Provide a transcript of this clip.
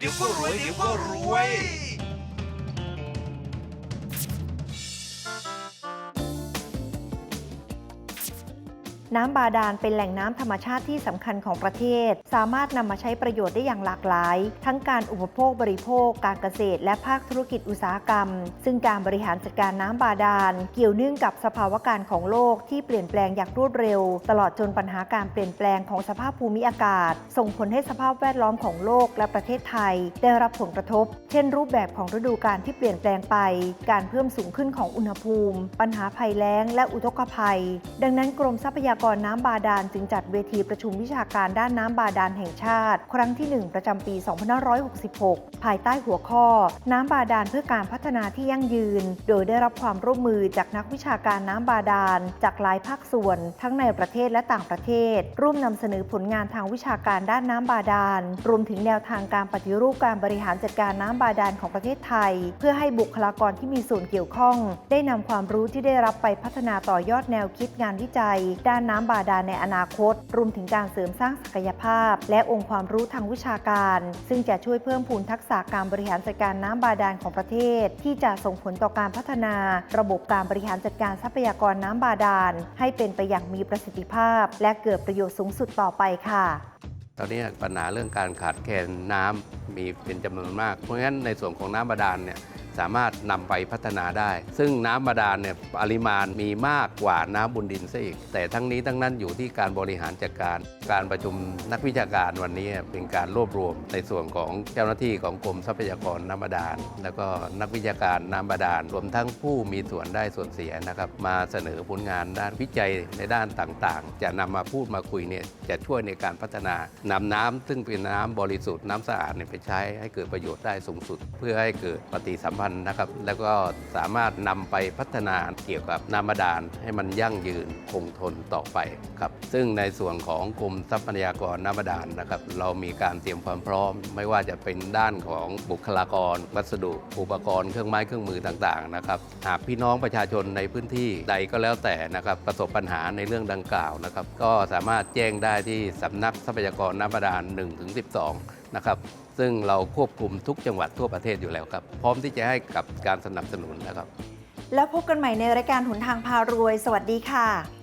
เดี๋ยวก็รวยเดี๋ยวก็รวย น้ำบาดาลเป็นแหล่งน้ำธรรมชาติที่สำคัญของประเทศ สามารถนำมาใช้ประโยชน์ได้อย่างหลากหลาย ทั้งการอุปโภคบริโภค การเกษตร และภาคธุรกิจอุตสาหกรรม ซึ่งการบริหารจัดการน้ำบาดาล เกี่ยวเนื่องกับสภาวะการของโลกที่เปลี่ยนแปลงอย่างรวดเร็ว ตลอดจนปัญหาการเปลี่ยนแปลงของสภาพภูมิอากาศ ส่งผลให้สภาพแวดล้อมของโลกและประเทศไทย ได้รับผลกระทบ เช่น รูปแบบของฤดูกาลที่เปลี่ยนแปลงไป การเพิ่มสูงขึ้นของอุณหภูมิ ปัญหาภัยแล้ง และอุทกภัย ดังนั้นกรมทรัพยากรน้ำบาดาลจึงจัดเวทีประชุมวิชาการด้านน้ำบาดาลแห่งชาติ ครั้งที่ 1 ประจำปี 2566 ภายใต้หัวข้อ น้ำบาดาลเพื่อการพัฒนาที่ยั่งยืน โดยได้รับความร่วมมือจากนักวิชาการน้ำบาดาล จากหลายภาคส่วน ทั้งในประเทศและต่างประเทศ ร่วมนำเสนอผลงานทางวิชาการด้านน้ำบาดาล รวมถึงแนวทางการปฏิรูปการบริหารจัดการน้ำบาดาลของประเทศไทย เพื่อให้บุคลากรที่มีส่วนเกี่ยวข้อง ได้นำความรู้ที่ได้รับไปพัฒนาต่อยอดแนวคิดงานวิจัย ด้านน้ำบาดาลในอนาคต รวมถึงการเสริมสร้างศักยภาพ และองค์ความรู้ทางวิชาการ ซึ่งจะช่วยเพิ่มพูนทักษะการบริหารจัดการน้ำบาดาลของประเทศ ที่จะส่งผลต่อการพัฒนา ระบบการบริหารจัดการทรัพยากรน้ำบาดาล ให้เป็นไปอย่างมีประสิทธิภาพ และเกิดประโยชน์สูงสุดต่อไปค่ะตอนนี้ปัญหาเรื่องการขาดแคลนน้ำมีเป็นจำนวนมาก เพราะงั้นในส่วนของน้ำบาดาลเนี่ย สามารถนำไปพัฒนาได้ ซึ่งน้ำบาดาลเนี่ยปริมาณมีมากกว่าน้ำบนดินซะอีก แต่ทั้งนี้ทั้งนั้นอยู่ที่การบริหารจัดการ การประชุมนักวิชาการวันนี้เป็นการรวบรวมในส่วนของเจ้าหน้าที่ของกรมทรัพยากรน้ำบาดาล แล้วก็นักวิชาการน้ำบาดาล รวมทั้งผู้มีส่วนได้ส่วนเสียนะครับมาเสนอผลงานด้านวิจัยในด้านต่างๆ จะนำมาพูดมาคุยเนี่ยจะช่วยในการพัฒนานำน้ำซึ่งเป็นน้ำบริสุทธิ์น้ำสะอาดเนี่ยไปใช้ให้เกิดประโยชน์ได้สูงสุด เพื่อให้เกิดปฏิสัมพันธ์พันธ์นะครับ แล้วก็สามารถนำไปพัฒนาเกี่ยวกับน้ำบาดาลให้มันยั่งยืนคงทนต่อไปครับ ซึ่งในส่วนของกรมทรัพยากรน้ำบาดาลนะครับ เรามีการเตรียมความพร้อม ไม่ว่าจะเป็นด้านของบุคลากร วัสดุอุปกรณ์เครื่องไม้เครื่องมือต่างๆนะครับหากพี่น้องประชาชนในพื้นที่ใดก็แล้วแต่นะครับประสบปัญหาในเรื่องดังกล่าวนะครับก็สามารถแจ้งได้ที่สำนักทรัพยากรน้ำบาดาล1-12 นะครับซึ่งเราควบคุมทุกจังหวัดทั่วประเทศอยู่แล้วครับ พร้อมที่จะให้กับการสนับสนุนนะครับ แล้วพบกันใหม่ในรายการหนทางพารวย สวัสดีค่ะ